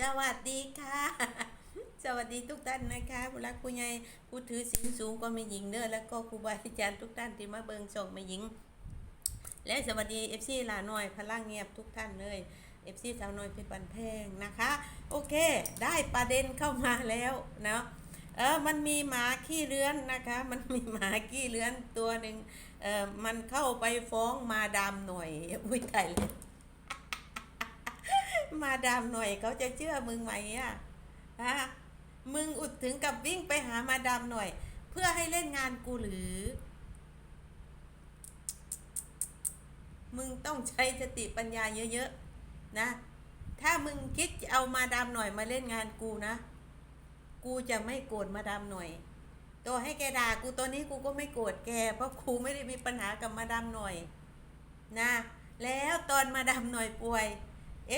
สวัสดีค่ะ สวัสดีทุกท่านนะคะผู้รักผู้ใหญ่ผู้ถือสินสูงก็ม่หญิงเด้อแล้วก็ครูบาอาจารย์ทุกท่านที่มาเบิงส่งม่หญิง และสวัสดีเอฟซีลาหน่อยพลังเงียบทุกท่านเลยเอฟซีสาวน้อยเพชรบันแพงนะคะ โอเค ได้ประเด็นเข้ามาแล้วเนาะเออมันมีหมาขี้เลื้อนนะคะ มันมีหมาขี้เลื้อนตัวหนึ่งเออมันเข้าไปฟ้องมาดามหน่อยอุ้ยตายเลย มาดามหน่อยเขาจะเชื่อมึงไหมอะฮะมึงอุดถึงกับวิ่งไปหามาดามหน่อย เพื่อให้เล่นงานกูหรือ มึงต้องใช้สติปัญญาเยอะๆนะ ถ้ามึงคิดจะเอามาดามหน่อยมาเล่นงานกูนะ กูจะไม่โกรธมาดามหน่อยตัวให้แกด่ากูตอนนี้กูก็ไม่โกรธแก เพราะกูไม่ได้มีปัญหากับมาดามหน่อย นะ แล้วตอนมาดามหน่อยป่วย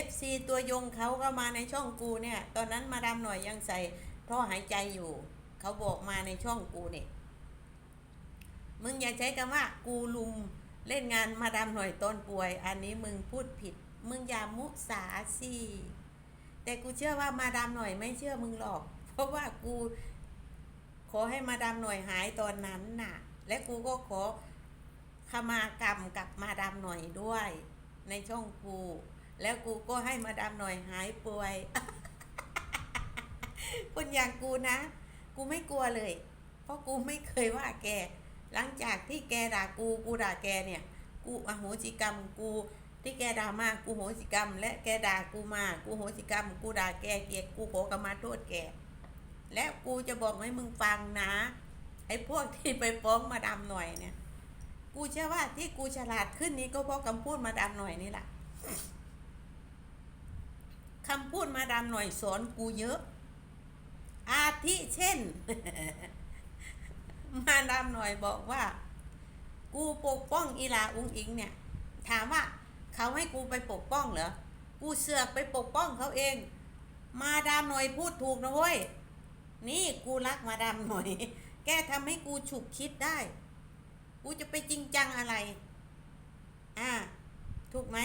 FC ตัวยงเขาก็มาในช่องกูเนี่ย ตอนนั้นมาดามหน่อยยังใส่ท่อหายใจอยู่ เขาบอกมาในช่องกูเนี่ยมึงอย่าใช้คำว่ากูลุมเล่นงานมาดามหน่อยตอนป่วย อันนี้มึงพูดผิด มึงอย่ามุสาสิแต่กูเชื่อว่ามาดามหน่อยไม่เชื่อมึงหรอก เพราะว่ากู ขอให้มาดามหน่อยหายตอนนั้นน่ะ และกูก็ขอขมากรรมกับมาดามหน่อยด้วย ในช่องกู แล้วกูก็ให้มาดามหน่อยหายป่วย คนอย่างกูนะ กูไม่กลัวเลย เพราะกูไม่เคยว่าแก หลังจากที่แกด่ากูกูด่าแกเนี่ย กูอโหสิกรรมกูที่แกด่ามากูโหสิกรรม และแกด่ากูมา กูโหสิกรรม กูด่าแกเกลียดกูขอกรรมาโทษแก และกูจะบอกให้มึงฟังนะ ไอ้พวกที่ไปฟ้องมาดามหน่อยเนี่ย กูเชื่อว่าที่กูฉลาดขึ้นนี้ก็เพราะคำพูดมาดามหน่อยนี่แหละ คำพูดมาดามหน่อยสอนกูเยอะ อาทิเช่น มาดามหน่อยบอกว่า กูปกป้องอีลาอุงอิงเนี่ย ถามว่าเขาให้กูไปปกป้องเหรอ กูเสือกไปปกป้องเขาเอง มาดามหน่อยพูดถูกนะเว้ย นี่กูรักมาดามหน่อย แกทำให้กูฉุกคิดได้ กูจะไปจริงจังอะไร อ่า ถูกไหม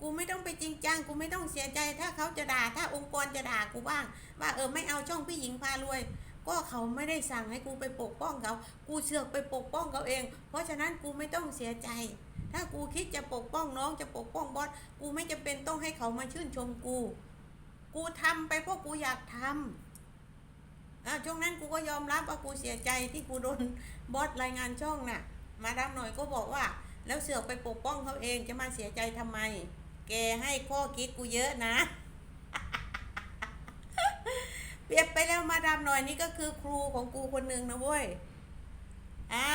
กูไม่ต้องไปจริงจัง กูไม่ต้องเสียใจถ้าเขาจะด่า ถ้าองค์กรจะด่ากูบ้าง ว่าเออไม่เอาช่องพี่หญิงพารวย ก็เขาไม่ได้สั่งให้กูไปปกป้องเขา กูเสือกไปปกป้องเขาเอง เพราะฉะนั้นกูไม่ต้องเสียใจ ถ้ากูคิดจะปกป้องน้องจะปกป้องบอส กูไม่จำเป็นต้องให้เขามาชื่นชมกู กูทำไปเพราะกูอยากทำอะช่วงนั้นกูก็ยอมรับว่ากูเสียใจที่กูโดนบอสรายงานช่องน่ะ มาดามหน่อยก็บอกว่า แล้วเสือกไปปกป้องเขาเองจะมาเสียใจทำไม แกให้ข้อคิดกูเยอะนะ เปรียบไปแล้วมาดามหน่อยนี่ก็คือครูของกูคนหนึ่งนะเว้ย อ่า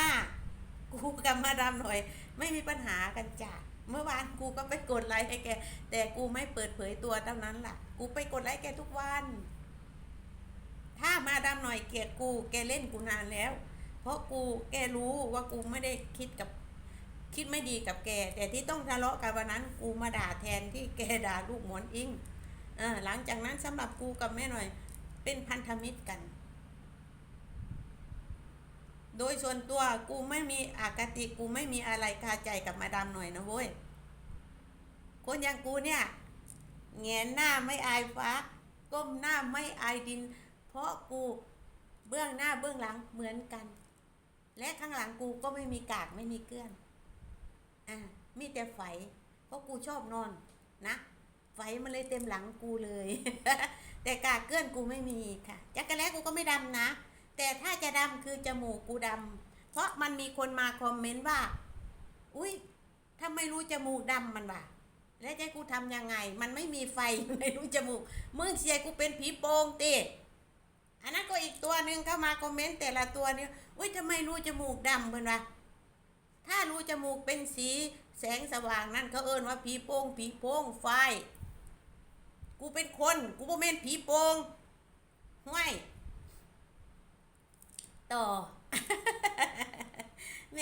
กูกับมาดามหน่อย ไม่มีปัญหากันจ้ะเมื่อวานกูก็ไปกดไลค์ให้แก แต่กูไม่เปิดเผยตัวเท่านั้นล่ะ กูไปกดไลค์แกทุกวัน ถ้ามาดามหน่อยเกลียดกู แกเล่นกูนานแล้ว เพราะกูแกรู้ว่ากูไม่ได้คิดกับ คิดไม่ดีกับแก แต่ที่ต้องทะเลาะกันวันนั้นกูมาด่าแทนที่แกด่าลูกหมอนอิงอหลังจากนั้นสำหรับกูกับแม่หน่อย เป็นพันธมิตรกัน โดยส่วนตัวกูไม่มีอคติกูไม่มีอะไรคาใจกับมาดามหน่อยนะเว้ยคนอย่างกูเนี่ยแงนหน้าไม่อายฟ้า ก้มหน้าไม่อายดิน เพราะกูเบื้องหน้าเบื้องหลังเหมือนกัน และข้างหลังกูก็ไม่มีกากไม่มีเกลื่อน อ่ามีแต่ไฟเพราะกูชอบนอนนะไฟมันเลยเต็มหลังกูเลย แต่กาเกลื่อนกูไม่มีค่ะจักรแล้กูก็ไม่ดำนะ แต่ถ้าจะดำคือจมูกกูดำเพราะมันมีคนมาคอมเมนต์ว่า อุ้ยถ้าไม่รู้จมูกดำมันว่ะ แล้วจะให้กูทำยังไง มันไม่มีไฟไม่รู้จมูกมึงเสียกูเป็นผีโปงติอันนั้นก็อีกตัวหนึ่งเข้ามาคอมเมนต์แต่ละตัวเนี่ยอุ้ยทำไมรู้จมูกดำเพื่อนวะ ถ้ารูจมูกเป็นสีแสงสว่างนั่นเขาเอิ้นว่าผีโป่งผีโป่งไฟ กูเป็นคน กูบ่แม่นผีโป่งห้วยต่อแหม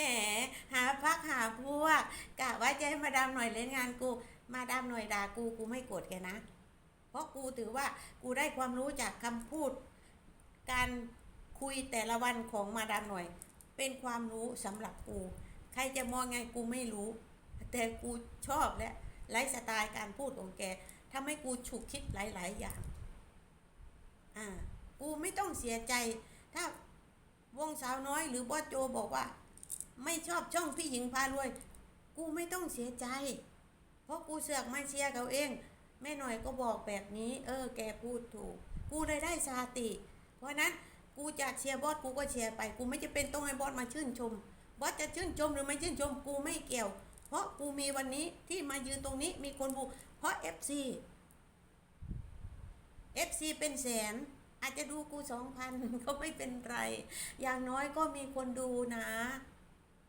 หาพักหาพวกกะว่าจะให้มาดามหน่อยเล่นงานกู มาดามหน่อยด่ากูกูไม่โกรธแกนะ เพราะกูถือว่ากูได้ความรู้จากคำพูด การคุยแต่ละวันของมาดามหน่อย เป็นความรู้สำหรับกู ใครจะมองไงกูไม่รู้ แต่กูชอบและไลฟ์สไตล์การพูดของแกทำให้กูฉุกคิดหลาย ๆ อย่าง อ่า กูไม่ต้องเสียใจ ถ้าวงสาวน้อยหรือบอสโจบอกว่า ไม่ชอบช่องพี่หญิงพารวย กูไม่ต้องเสียใจ เพราะกูเสือกมาเชียร์เขาเอง แม่หน่อยก็บอกแบบนี้ เออ แกพูดถูก กูเลยได้สาติ เพราะนั้นกูจะเชียร์บอสกูก็เชียร์ไป กูไม่จะเป็นต้องให้บอสมาชื่นชม บอสจะชื่นชมหรือไม่ชื่นชมกูไม่เกี่ยว เพราะกูมีวันนี้ที่มายืนตรงนี้มีคนบูเพราะ FC FC เป็นแสน อาจจะดูกูสองพันก็ไม่เป็นไร อย่างน้อยก็มีคนดูนะ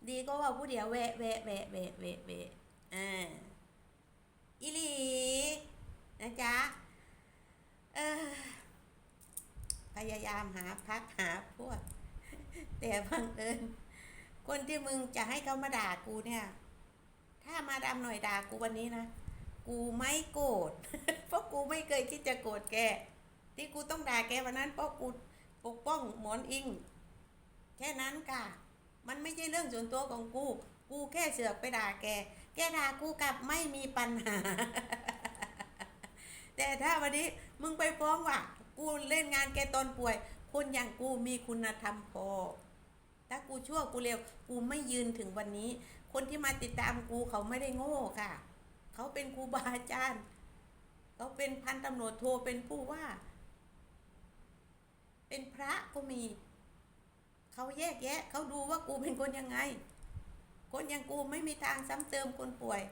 ดีก็ว่าผู้เดียวแวะแวะแวะแวะแวะแวะอ่าอิลีนะจ๊ะเออพยายามหาพักหาพวก แต่บังเอิญ คนที่มึงจะให้เขามาด่ากูเนี่ย ถ้ามาดำหน่อยด่ากูวันนี้นะ กูไม่โกรธ เพราะกูไม่เคยคิดจะโกรธแก ที่กูต้องด่าแกวันนั้นเพราะกูปกป้องหมอนอิง แค่นั้นค่ะ มันไม่ใช่เรื่องส่วนตัวของกู กูแค่เสือกไปด่าแก แกด่ากูกลับไม่มีปัญหา แต่ถ้าวันนี้มึงไปฟ้องว่า กูเล่นงานแกตอนป่วย คนอย่างกูมีคุณธรรมพอ ถ้ากูชั่วกูเร็ว กูไม่ยืนถึงวันนี้ คนที่มาติดตามกูเขาไม่ได้โง่ค่ะ เขาเป็นครูบาอาจารย์ เขาเป็นพันตำรวจโทเป็นผู้ว่า เป็นพระก็มี เขาแยกแยะ เขาดูว่ากูเป็นคนยังไง คนอย่างกูไม่มีทางซ้ำเติมคนป่วย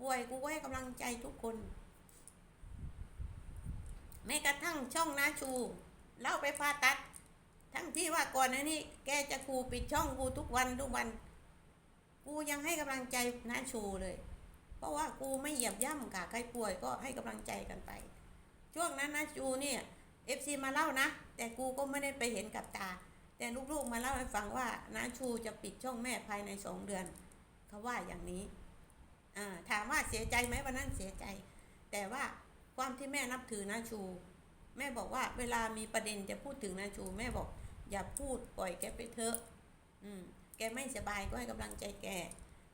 ป่วยกูก็ให้กำลังใจทุกคน แม้กระทั่งช่องนาชู เล่าไปผ่าตัด ทั้งที่ว่าก่อนหน้านี้แกจะคูปิดช่องกูทุกวันทุกวัน กูยังให้กำลังใจน้าชูเลย เพราะว่ากูไม่เหยียบย่ำค่ะใครป่วยก็ให้กำลังใจกันไป ช่วงนั้นน้าชูเนี่ยเอฟซีมาเล่านะ แต่กูก็ไม่ได้ไปเห็นกับตา แต่ลูกๆมาเล่าให้ฟังว่าน้าชูจะปิดช่องแม่ภายในสองเดือนเขาว่าอย่างนี้ถามว่าเสียใจไหมวันนั้นเสียใจ แต่ว่าความที่แม่นับถือน้าชู แม่บอกว่าเวลามีประเด็นจะพูดถึงน้าชู แม่บอก อย่าพูดปล่อยแกไปเถอะอืมแกไม่สบายก็ให้กำลังใจแก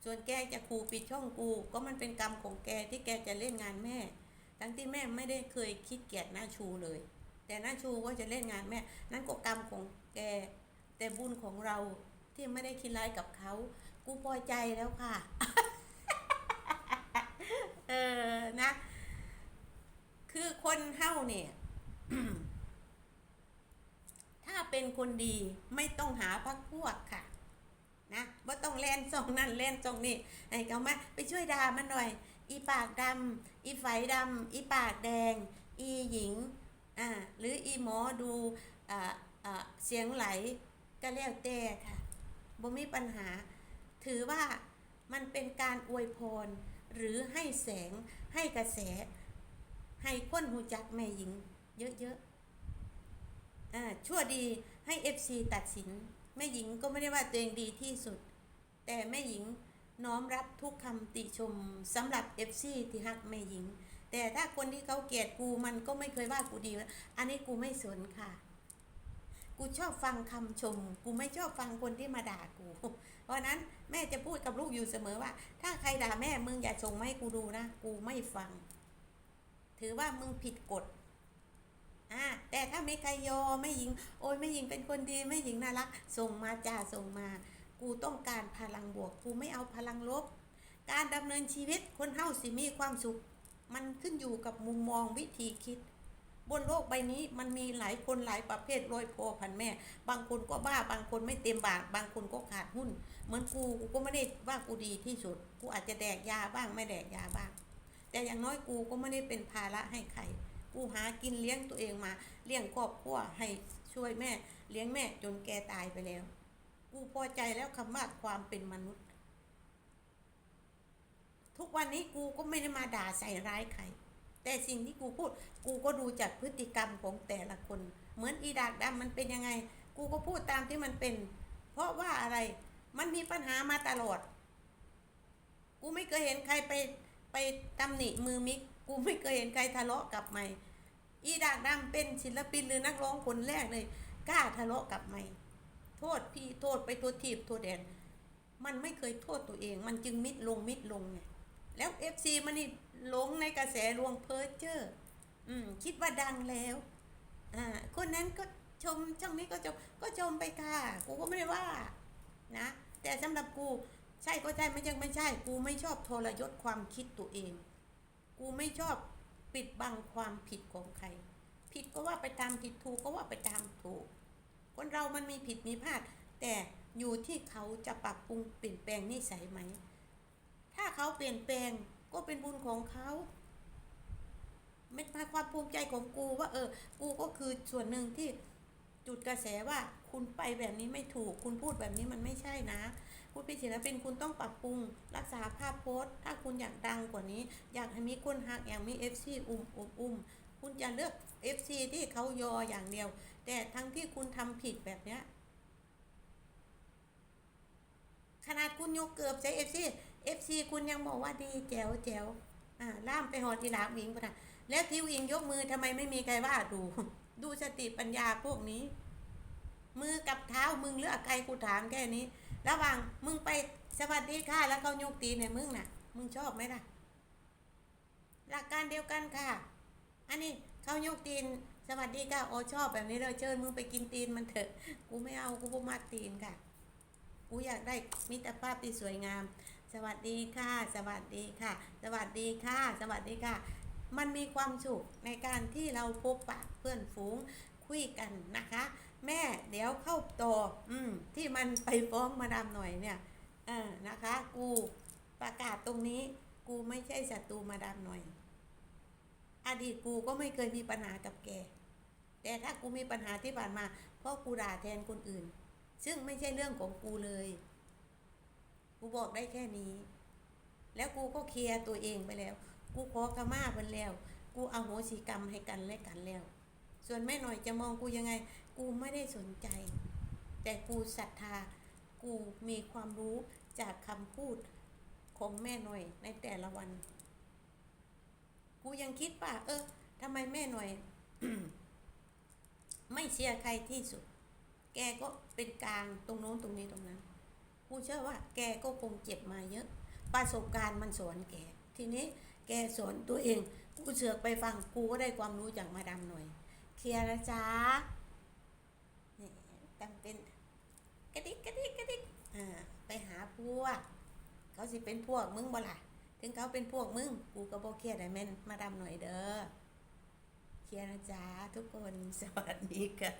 ส่วนแกจะคูปิดช่องกู ก็มันเป็นกรรมของแกที่แกจะเล่นงานแม่ ทั้งที่แม่ไม่ได้เคยคิดเกลียดหน้าชูเลย แต่หน้าชูก็จะเล่นงานแม่ นั่นก็กรรมของแก แต่บุญของเราที่ไม่ได้คิดร้ายกับเขา กูพอใจแล้วค่ะ เออนะ คือคนเฮ้าเนี่ย ถ้าเป็นคนดีไม่ต้องหาพักพวกค่ะนะว่าต้องเล่นซองนั่นเล่นซองนี่ไอ้เขามาไปช่วยด่ามันหน่อย อีปากดำอีไฝดำอีปากแดง อีหญิงอ่าหรืออีหมอดูอ่าอ่าเสียงไหลก็แล้วแต่ค่ะบ่มีปัญหา ถือว่ามันเป็นการอวยพร หรือให้แสงให้กระแส ให้คนหูจักแม่หญิง เยอะๆ ชั่วดีให้ FC ตัดสิน แม่หญิงก็ไม่ได้ว่าตัวเองดีที่สุด แต่แม่หญิงน้อมรับทุกคำติชมสำหรับ FC ที่ฮักแม่หญิง แต่ถ้าคนที่เขาเกลียดกูมันก็ไม่เคยว่ากูดีนะอันนี้กูไม่สนค่ะ กูชอบฟังคำชม กูไม่ชอบฟังคนที่มาด่ากู เพราะฉะนั้นแม่จะพูดกับลูกอยู่เสมอว่า ถ้าใครด่าแม่มึงอย่าส่งมาให้กูดูนะ กูไม่ฟัง ถือว่ามึงผิดกฎ อ่าแต่ถ้าไม่ใครยอไม่หญิง โอ้ยไม่หญิงเป็นคนดีไม่หญิงน่ารัก ส่งมาจ้าส่งมา กูต้องการพลังบวก กูไม่เอาพลังลบ การดำเนินชีวิตคนเฮาสิมีความสุข มันขึ้นอยู่กับมุมมองวิธีคิด บนโลกใบนี้มันมีหลายคนหลายประเภทโรยโพพันแม่ บางคนก็บ้า บางคนไม่เต็มบาทบางคนก็ขาดหุ้น เหมือนกูกูก็ไม่ได้ว่ากูดีที่สุด กูอาจจะแดกยาบ้างไม่แดกยาบ้าง แต่อย่างน้อยกูก็ไม่ได้เป็นภาระให้ใคร กูหากินเลี้ยงตัวเองมา เลี้ยงครอบครัวให้ช่วยแม่ เลี้ยงแม่จนแกตายไปแล้ว กูพอใจแล้วคำว่าความเป็นมนุษย์ ทุกวันนี้กูก็ไม่ได้มาด่าใส่ร้ายใคร แต่สิ่งที่กูพูด กูก็ดูจากพฤติกรรมของแต่ละคน เหมือนอีดากดำมันเป็นยังไง กูก็พูดตามที่มันเป็น เพราะว่าอะไรมันมีปัญหามาตลอด กูไม่เคยเห็นใครไปไปตำหนิมือมิก กูไม่เคยเห็นใครทะเลาะกับไม่อีดากดำเป็นศิลปินหรือนักร้องคนแรกเลยกล้าทะเลาะกับไม่โทษพี่โทษไปโทษทีบโทษแดน มันไม่เคยโทษตัวเอง มันจึงมิดลงมิดลงไงแล้วเอฟซีมันนี่หลงในกระแสลวงเพ้อเจ้ออืมคิดว่าดังแล้วอ่าคนนั้นก็ชมช่องนี้ก็ชมก็ชมไปค่ะ กูก็ไม่ได้ว่านะ แต่สำหรับกูใช่ก็ใช่ไม่ยังไม่ใช่ กูไม่ชอบทรยศความคิดตัวเอง กูไม่ชอบปิดบังความผิดของใคร ผิดก็ว่าไปตามผิดถูกก็ว่าไปตามถูก คนเรามันมีผิดมีพลาด แต่อยู่ที่เขาจะปรับปรุงเปลี่ยนแปลงนิสัยไหม ถ้าเขาเปลี่ยนแปลงก็เป็นบุญของเขาไม่มาความภูมิใจของกูว่า เออ กูก็คือส่วนหนึ่งที่จุดกระแสว่าคุณไปแบบนี้ไม่ถูก คุณพูดแบบนี้มันไม่ใช่นะ คุณเป็นศิลปินคุณต้องปรับปรุง รักษาภาพโพสต์ ถ้าคุณอยากดังกว่านี้ อยากให้มีคนหักอย่ากมีเอฟซีอุ้มอุ้มอุ้มคุณจะเลือกเอซที่เขายออย่างเดียว แต่ทั้งที่คุณทำผิดแบบเนี้ยขนาดคุณยกเกือบใช้เอฟซีเอฟซีคุณยังบอกว่าดีแจ๋วแจ๋วอ่าล่ามไปหอทีหลาวิงปะนะแล้วทิวอิงยกมือทำไมไม่มีใครว่าดู ดูสติปัญญาพวกนี้ มือกับเท้ามึงเลือกใครกูถามแค่นี้ ระหว่างมึงไปสวัสดีค่ะ แล้วเขายกตีนเนี่ยมึงน่ะ มึงชอบไหมล่ะ หลักการเดียวกันค่ะ อันนี้เขายกตีน สวัสดีค่ะโอชอบแบบนี้เลยเชิญมึงไปกินตีนมันเถอะ กูไม่เอากูบ่มาตีนค่ะ กูอยากได้มิตรภาพที่สวยงาม สวัสดีค่ะ สวัสดีค่ะ สวัสดีค่ะ สวัสดีค่ะ มันมีความสุขในการที่เราพบปะเพื่อนฝูงคุยกันนะคะ แม่เดี๋ยวเข้าต่ออืมที่มันไปฟ้องมาดามหน่อยเนี่ยเออนะคะ กูประกาศตรงนี้ กูไม่ใช่ศัตรูมาดามหน่อย อดีตกูก็ไม่เคยมีปัญหากับแก แต่ถ้ากูมีปัญหาที่ผ่านมา เพราะกูด่าแทนคนอื่น ซึ่งไม่ใช่เรื่องของกูเลย กูบอกได้แค่นี้ แล้วกูก็เคลียร์ตัวเองไปแล้ว กูขอขมาเพิ่นแล้ว กูเอาโหสิกรรมให้กันและกันแล้ว ส่วนแม่หน่อยจะมองกูยังไง กูไม่ได้สนใจ แต่กูศรัทธา กูมีความรู้จากคำพูดของแม่หน่อยในแต่ละวัน กูยังคิดป่ะเออทำไมแม่หน่อย ไม่เชียร์ใครที่สุด แกก็เป็นกลางตรงโน้นตรงนี้ตรงนั้น กูเชื่อว่า แกก็คงเจ็บมาเยอะ ประสบการณ์มันสอนแก ทีนี้แกสอนตัวเอง กูเสือกไปฟัง กูก็ได้ความรู้จากมาดามหน่อย เคลียร์นะจ๊ะ ตั้งเป็นกระดิกกระดิกกระดิกอ่าไปหาพวก เขาสิเป็นพวกมึงบ่ล่ะ ถึงเขาเป็นพวกมึง กูก็บ่เครียดไอ้แม่นมาดำหน่อยเด้อเครียดนะจ๊ะทุกคนสวัสดีค่ะ